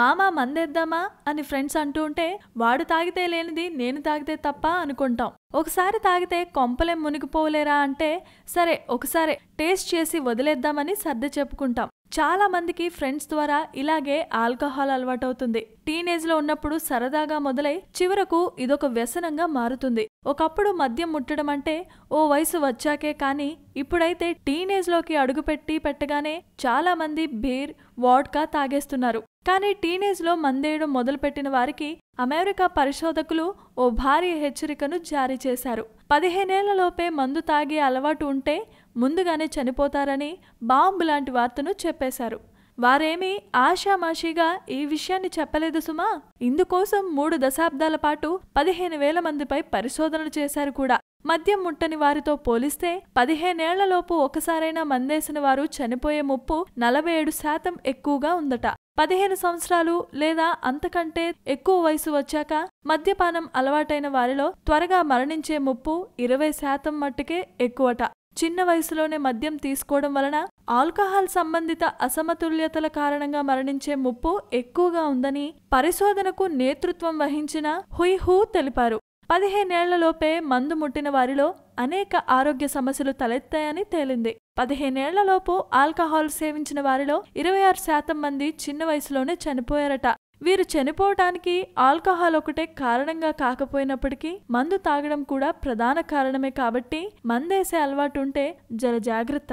మామా మందేద్దామా అని ఫ్రెండ్స్ అంటూ ఉంటే వాడు తాగితే లేనిది నేను తాగితే తప్ప అనుకుంటాం. ఒకసారి తాగితే కొంపలేం మునిగిపోలేరా అంటే సరే ఒకసారి టేస్ట్ చేసి వదిలేద్దామని సర్ది చెప్పుకుంటాం. చాలా మందికి ఫ్రెండ్స్ ద్వారా ఇలాగే ఆల్కహాల్ అలవాటవుతుంది. టీనేజ్లో ఉన్నప్పుడు సరదాగా మొదలై చివరకు ఇదొక వ్యసనంగా మారుతుంది. ఒకప్పుడు మద్యం ముట్టడం అంటే ఓ వయసు వచ్చాకే కానీ ఇప్పుడైతే టీనేజ్లోకి అడుగుపెట్టి పెట్టగానే చాలా మంది బీర్ వాడ్కా తాగేస్తున్నారు. కానీ టీనేజ్లో మందేయడం మొదలుపెట్టిన వారికి అమెరికా పరిశోధకులు ఓ భారీ హెచ్చరికను జారీ చేశారు. పదిహేనేళ్ళలోపే మందు తాగే అలవాటు ఉంటే ముందుగానే చనిపోతారని బాంబు లాంటి వార్తను చెప్పేశారు. వారేమీ ఆషామాషిగా ఈ విషయాన్ని చెప్పలేదు సుమా. ఇందుకోసం మూడు దశాబ్దాల పాటు పదిహేను వేల మందిపై పరిశోధనలు చేశారు కూడా. మద్యం ముట్టని వారితో పోలిస్తే పదిహేనేళ్ళలోపు ఒకసారైనా మందేసిన వారు చనిపోయే ముప్పు నలభై ఏడు శాతం ఎక్కువగా ఉందట. పదిహేను సంవత్సరాలు లేదా అంతకంటే ఎక్కువ వయసు వచ్చాక మద్యపానం అలవాటైన వారిలో త్వరగా మరణించే ముప్పు ఇరవై శాతం మట్టుకే ఎక్కువట. చిన్న వయసులోనే మద్యం తీసుకోవడం వలన ఆల్కహాల్ సంబంధిత అసమతుల్యతల కారణంగా మరణించే ముప్పు ఎక్కువగా ఉందని పరిశోధనకు నేతృత్వం వహించిన హుయ్ హూ తెలిపారు. పదిహేనేళ్ళలోపే మందు ముట్టిన వారిలో అనేక ఆరోగ్య సమస్యలు తలెత్తాయని తేలింది. పదిహేనేళ్ళలోపు ఆల్కహాల్ సేవించిన వారిలో ఇరవై ఆరు శాతం మంది చిన్న వయసులోనే చనిపోయారట. వీరు చనిపోవటానికి ఆల్కహాల్ ఒకటే కారణంగా కాకపోయినప్పటికీ మందు తాగడం కూడా ప్రధాన కారణమే కాబట్టి మందేసే అలవాటు ఉంటే జర జాగ్రత్త.